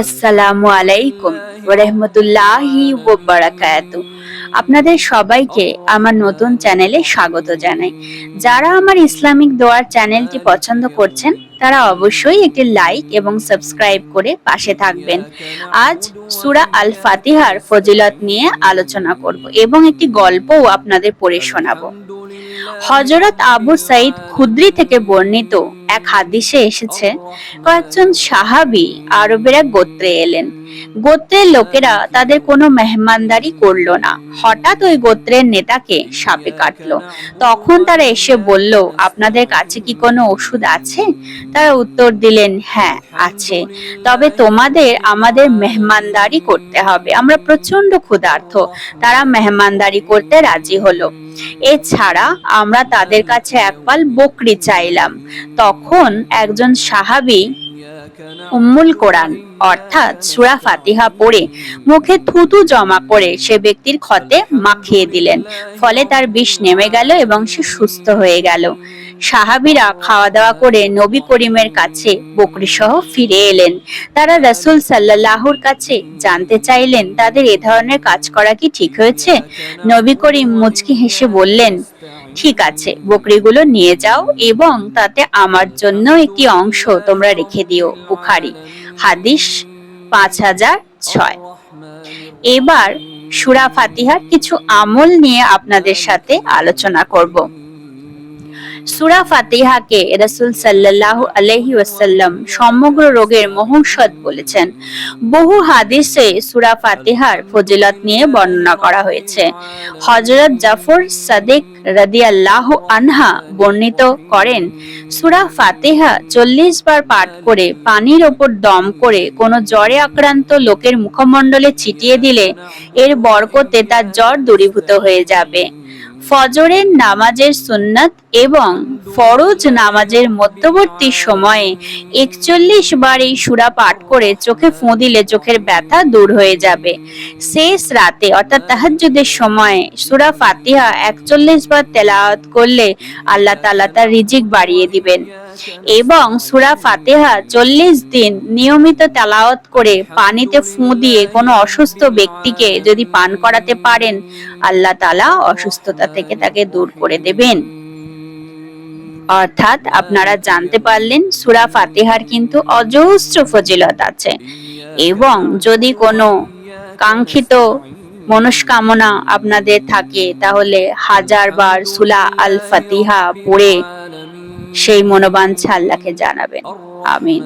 আসসালামু আলাইকুম রহমতুল্লাহি আপনাদের সবাইকে আমার নতুন চ্যানেলে স্বাগত জানাই। যারা আমার ইসলামিক দোয়ার চ্যানেলটি পছন্দ করছেন, তারা অবশ্যই একটি লাইক এবং সাবস্ক্রাইব করে পাশে থাকবেন। আজ সুরা আল ফাতিহার ফজিলত নিয়ে আলোচনা করব এবং একটি গল্পও আপনাদের পড়ে শোনাবো। হজরত আবু সাইদ খুদ্রি থেকে বর্ণিত এক হাদিসে এসেছে কয়েকজন সাহাবি আরবের এক গোত্রে এলেন। গোত্রের লোকেরা তাদের কোনো মেহমানদারি করল না। হঠাৎ ওই গোত্রের নেতাকে সাপে কাটলো। তখন তারা এসে বলল আপনাদের কাছে কি কোনো ওষুধ আছে? তারা উত্তর দিলেন হ্যাঁ আছে। তবে তোমাদের আমাদের মেহমানদারি করতে হবে। আমরা প্রচণ্ড ক্ষুধার্ত। তারা মেহমানদারি করতে রাজি হলো। এছাড়া আমরা তাদের কাছে একপাল বকরি চাইলাম। তখন একজন সাহাবি উম্মুল কোরআন, অর্থাৎ সুরা ফাতিহা পড়ে মুখে থুতু জমা করে সে ব্যক্তির ক্ষতে মাখিয়ে দিলেন। ফলে তার বিষ নেমে গেল এবং সে সুস্থ হয়ে গেল। সাহাবিরা খাওয়া দাওয়া করে নবী করিমের কাছে বকরি সহ ফিরে এলেন। তারা রসুল সাল্লাল্লাহুর কাছে জানতে চাইলেন, তাদের এ ধরনের কাজ করা কি ঠিক হয়েছে? নবী করিম মুচকি হেসে বললেন ঠিক আছে, বকরিগুলো নিয়ে যাও এবং তাতে আমার জন্য একটি অংশ তোমরা রেখে দিও, বুখারি, হাদিস পাঁচ হাজার ছয়। এবার সুরা ফাতিহার কিছু আমল নিয়ে আপনাদের সাথে আলোচনা করব। সুরা ফাতিহাকে রাসূল সাল্লাল্লাহু আলাইহি ওয়াসাল্লাম সমগ্র রোগের মহৌষধ বলেছেন। বহু হাদিসে সুরা ফাতিহার ফজিলত নিয়ে বর্ণনা করা হয়েছে। হযরত জাফর সাদিক রাদিয়াল্লাহু আনহা বর্ণিত করেন, সুরা ফাতিহা চল্লিশ বার পাঠ করে পানির ওপর দম করে কোনো জ্বরে আক্রান্ত লোকের মুখমণ্ডলে ছিটিয়ে দিলে এর বরকতে তার জ্বর দূরীভূত হয়ে যাবে। ফজরের নামাজের সুন্নাত এবং ফরজ নামাজের মধ্যবর্তী সময়ে একচল্লিশ বার এই সুরা পাঠ করে চোখে ফু দিলে চোখের ব্যথা দূর হয়ে যাবে। শেষ রাতে, অর্থাৎ তাহাজ্জুদের সময়ে সুরা ফাতিহা একচল্লিশ বার তেলাওয়াত করলে আল্লাহ তাআলা তার রিজিক বাড়িয়ে দিবেন। এবং সুরা ফাতেহা চল্লিশ দিন নিয়মিত তেলাওয়াত করে পানিতে ফু দিয়ে কোনো অসুস্থ ব্যক্তিকে যদি পান করাতে পারেন, আল্লাহ তালা অসুস্থতা থেকে তাকে দূর করে দেবেন। অর্থাৎ আপনারা জানতে পারলেন, সুরা ফাতেহার কিন্তু অজস্র ফজিলত আছে এবং যদি কোনো কাঙ্ক্ষিত মনস্কামনা আপনাদের থাকে, তাহলে হাজার বার সুলা আল ফাতিহা পড়ে সেই মনোবাঞ্ছা আল্লাহকে জানাবেন। আমিন।